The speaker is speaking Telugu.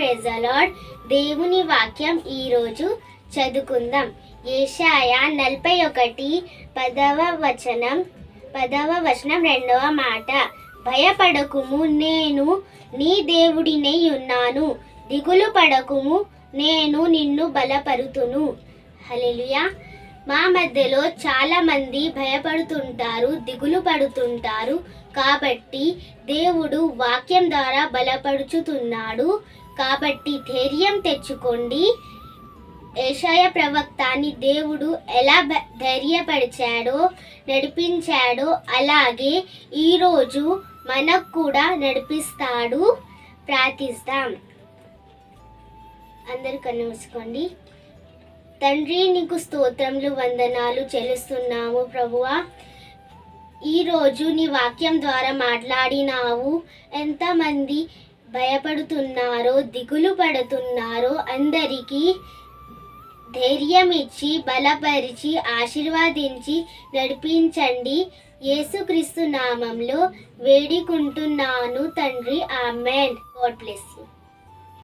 ప్రైజ్ అలాడ్ దేవుని వాక్యం ఈరోజు చదువుకుందాం. ఏషాయ నలభై ఒకటి పదవ వచనం పదవ వచనం రెండవ మాట. భయపడకుము నేను నీ దేవుడినై ఉన్నాను. దిగులు పడకుము నేను నిన్ను బలపరుతును. హలెలుయా మా మధ్యలో చాలామంది భయపడుతుంటారు దిగులు పడుతుంటారు. కాబట్టి దేవుడు వాక్యం ద్వారా బలపరుచుతున్నాడు. కాబట్టి ధైర్యం తెచ్చుకోండి. ఏషాయ ప్రవక్తాన్ని దేవుడు ఎలా బ- ధైర్యపరిచాడో నడిపించాడో అలాగే ఈరోజు మనకు కూడా నడిపిస్తాడు. ప్రార్థిస్తాం. అందరు కన్నుమూసుకోండి తండ్రి నీకు స్తోత్రములు వందనాలు చెల్లిస్తున్నాము ప్రభువా. ఈరోజు నీ వాక్యం ద్వారా మాట్లాడినావు. ఎంతమంది భయపడుతున్నారో దిగులు పడుతున్నారో అందరికీ ధైర్యం ఇచ్చి బలపరిచి ఆశీర్వాదించి నడిపించండి. యేసుక్రీస్తు నామంలో వేడుకుంటున్నాను తండ్రి. ఆమెన్. God bless you.